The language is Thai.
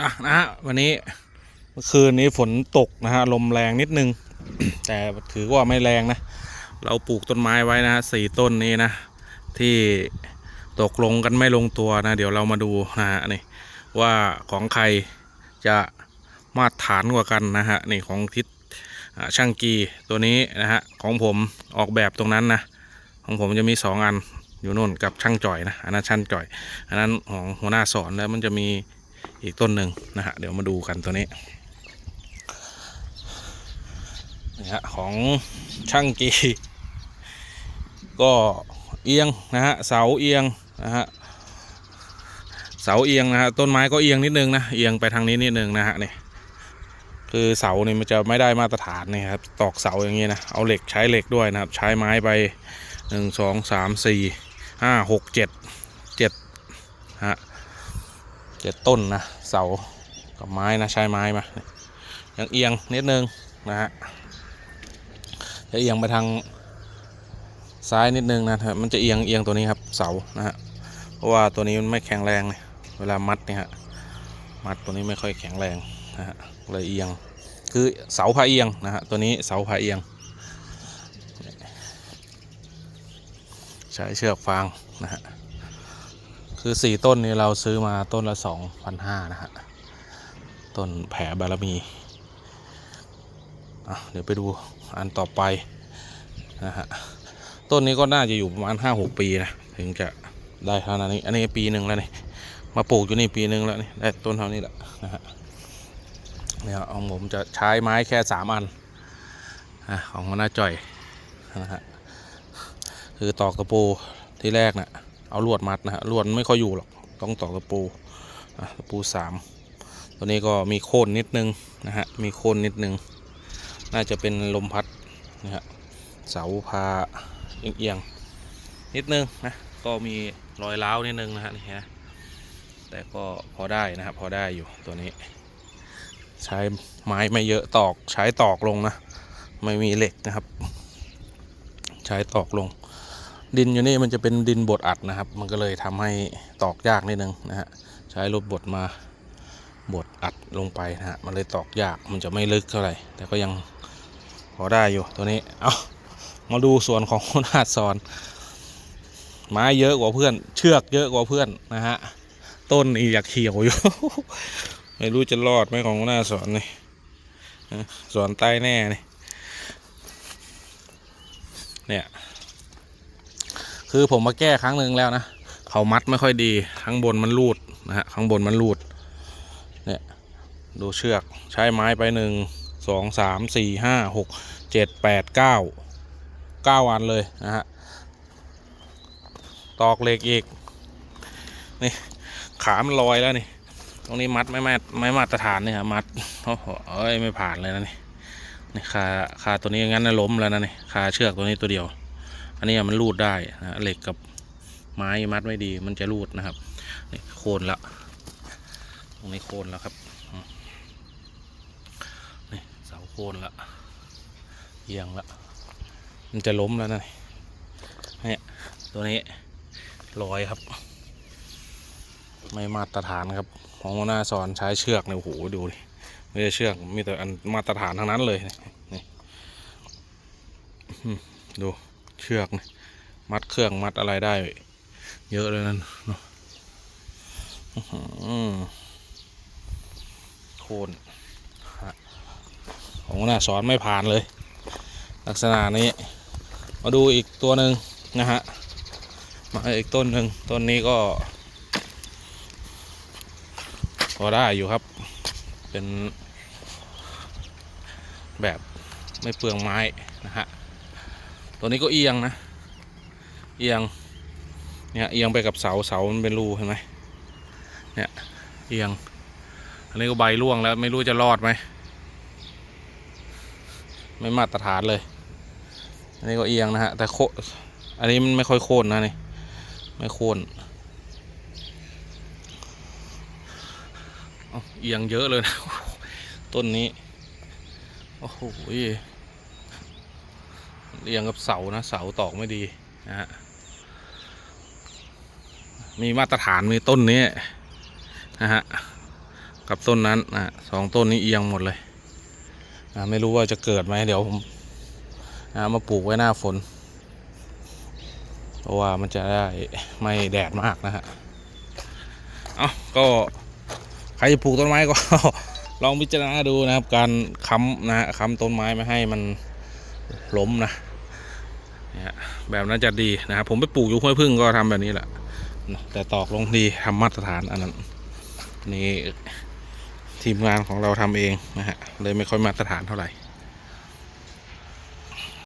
อะนะฮะวันนี้เมื่อคืนนี้ฝนตกนะฮะลมแรงนิดนึง แต่ถือว่าไม่แรงนะ เราปลูกต้นไม้ไว้นะสี่ต้นนี้นะ ที่ตกลงกันไม่ลงตัวนะ เดี๋ยวเรามาดูนะฮะนี่ว่าของใครจะมาตรฐานกว่ากันนะฮะนี่ของทิศช่างกีตัวนี้นะฮะของผมออกแบบตรงนั้นนะของผมจะมีสองอันอยู่โน่นกับช่างจ่อยนะอันนั้นช่างจ่อย อันนั้นของหัวหน้าสอนแล้วมันจะมี อีกต้นหนึ่งนะฮะเดี๋ยวมาดูกันตัวนี้นี่ฮะของช่างกีก็เอียงนะฮะเสาเอียงนะฮะเสาเอียงนะฮะต้นไม้ก็เอียงนิดนึงนะเอียงไปทางนี้นิดนึงนะฮะนี่คือเสานี่มันจะไม่ได้มาตรฐานนี่ครับตอกเสาอย่างนี้นะเอาเหล็กใช้เหล็กด้วยนะครับใช้ไม้ไปหนึ่งสองสามสี่ห้าหกเจ็ดเจ็ดฮะ เจ็ดต้นนะเสากับไม้นะใช้ไม้มายังเอียงนิดนึงนะฮะจะเอียงไปทางซ้ายนิดนึงนะครับมันจะเอียงเอียงตัวนี้ครับเสานะฮะเพราะว่าตัวนี้มันไม่แข็งแรงเลยเวลามัดเนี่ยฮะมัดตัวนี้ไม่ค่อยแข็งแรงนะฮะเลยเอียงคือเสาพาเอียงนะฮะตัวนี้เสาพาเอียง ใช้เชือกฟางนะฮะ คือสี่ต้นนี้เราซื้อมาต้นละสองพันห้านะฮะ ต้นแผ่บารมีเดี๋ยวไปดูอันต่อไปนะฮะ ต้นนี้ก็น่าจะอยู่ประมาณห้าหกปีนะ ถึงจะได้ขนาดนี้ อันนี้ปีหนึ่งแล้วนี่ มาปลูกอยู่นี่ปีหนึ่งแล้วนี่ได้ต้นเท่านี้แหละนะฮะเนี่ยของผมจะใช้ไม้แค่สามอันของหัวหน้าจ่อยนะฮะ คือตอกตะปูที่แรกนะ่ะ เอาลวดมัดนะฮะลวดไม่ค่อยอยู่หรอกต้องตอกตะปูอะตะปูสามตัวนี้ก็มีโค่นนิดนึงนะฮะมีโค่นนิดนึง น่าจะเป็นลมพัดนะฮะเสาพาเอียงๆนิดนึงนะก็มีรอยร้าวนิดนึงนะฮะนี่ฮะแต่ก็พอได้นะครับพอได้อยู่ตัวนี้ ใช้ไม้ไม่เยอะตอกใช้ตอกลงนะ ไม่มีเหล็กนะครับ ใช้ตอกลง ดินอยู่นี่มันจะเป็นดินบดอัดนะครับ มันก็เลยทำให้ตอกยากนิดนึงนะฮะใช้รถบดมาบดอัดลงไปนะฮะมันเลยตอกยากมันจะไม่ลึกเท่าไหร่ แต่ก็ยังพอได้อยู่ตัวนี้เอามาดูส่วนของหน้าสอนไม้เยอะกว่าเพื่อน เชือกเยอะกว่าเพื่อนนะฮะต้นอีอยากเขียวอยู่ ไม่รู้จะรอดไหมของหน้าสอนนี่สอนใต้แน่นี่เนี่ย คือผมมาแก้ครั้งหนึ่งแล้วนะเขามัดไม่ค่อยดีข้างบนมันรูดนะฮะข้างบนมันรูดเนี่ยดูเชือกใช้ไม้ไปหนึ่งสองสามสี่ห้าหกเจ็ดแปดเก้าเก้าอันเลยนะฮะตอกเหล็กอีกนี่ขามันลอยแล้วนี่ตรงนี้มัดไม่มาไม่มาตรฐานเนี่ยมัดโอ้โหเอ้ยไม่ผ่านเลยนะนี่นี่คาคาตัวนี้งั้นนะล้มแล้วนะนี่คาเชือกตัวนี้ตัวเดียว อันนี้มันรูดได้นะเหล็กกับไม้มัดไม่ดีมันจะรูดนะครับนี่โคนละตรงนี้โคนแล้วครับนี่เสาโคนละเอียงละมันจะล้มแล้วนะนี่เนี่ยตัวนี้ลอยครับ ไม่มาตรฐานครับของหัวหน้าสอนใช้เชือกเนี่ยโอ้โหดูดิไม่ได้เชือกมีแต่อันมาตรฐานทั้งนั้นเลยนี่ดู เชือกมัดเครื่องมัดอะไรได้ เยอะเลยนั่นเนาะโคนของหน้าสอนไม่ผ่านเลย ลักษณะนี้ มาดูอีกตัวหนึ่งนะฮะ มาอีกต้นหนึ่งต้นนี้ก็พอได้อยู่ครับ เป็นแบบไม่เปลืองไม้นะฮะ ตัวนี้ก็เอียงนะ เอียง เนี่ยเอียงไปกับเสาเสามันเป็นรูเห็นไหมเนี่ยเอียง อันนี้ก็ใบร่วงแล้วไม่รู้จะรอดไหม ไม่มาตรฐานเลย อันนี้ก็เอียงนะฮะแต่โคอันนี้มันไม่ค่อยโค่นนะนี่ไม่โค่นเอียงเยอะเลยนะ ต้นนี้ โอ้โห เอียงกับเสานะเสาตอกไม่ดีนะฮะมีมาตรฐานมีต้นนี้นะฮะกับต้นนั้นอะสองต้นนี้เอียงหมดเลยอะไม่รู้ว่าจะเกิดไหมเดี๋ยวผมอะมาปลูกไว้หน้าฝน เพราะว่ามันจะได้ไม่แดดมากนะฮะเอาก็ใครจะปลูกต้นไม้ก็ ลองพิจารณาดูนะครับ การค้ำนะฮะค้ำต้นไม้ไม่ให้มันล้มนะ แบบนั้นจะดีนะครับผมไปปลูกอยู่ห้วยพึ่งก็ทำแบบนี้แหละแต่ตอกลงดีทำมาตรฐานอันนั้นนี่ทีมงานของเราทำเองนะฮะเลยไม่ค่อยมาตรฐานเท่าไหร่